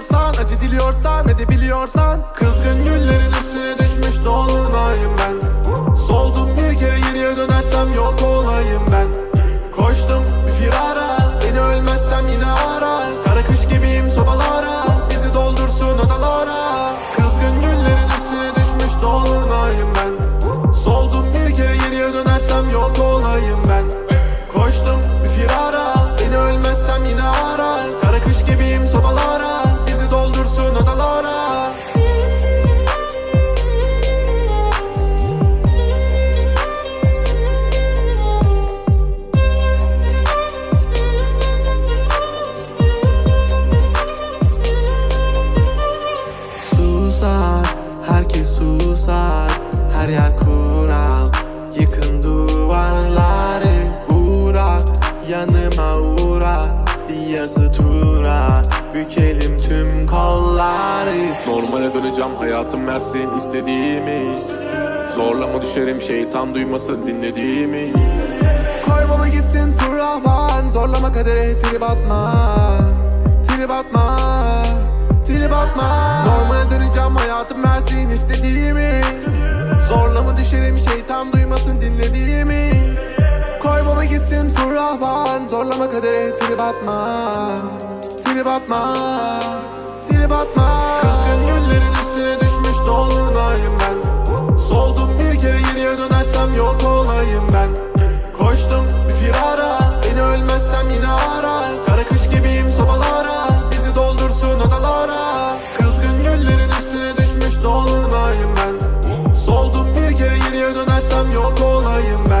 gidiyorsan Acı diliyorsan edebiliyorsan Kızgın güllerin üstüne düşmüş dolunayım ben. Soldum bir kere geriye dönersem yok olayım ben. Koştum bir firara Beni ölmezsem yine ara. Kara kış gibiyim sobalara Bizi doldursun odalara. Kızgın güllerin üstüne düşmüş dolunayım ben. Soldum bir kere geriye dönersem yok olayım ben susar Her yer kural. Yıkın duvarları Uğra, yanıma uğra Bir yazı tura. Bükelim tüm kolları. Normale döneceğim hayatım versin istediğimi. Zorlama düşerim şeytan duymasın dinlediğimi. Koy baba gitsin fırlavan Zorlama kadere trip atma. Trip atma Trip atma hayatım versin istediğimi. Zorlama düşerim şeytan duymasın dinlediğimi? Koy baba gitsin fırlavan Zorlama kadere trip atma. Trip atma Trip atma. Kızgın güllerin olayım ben. Soldum bir kere geriye dönersem yok olayım ben.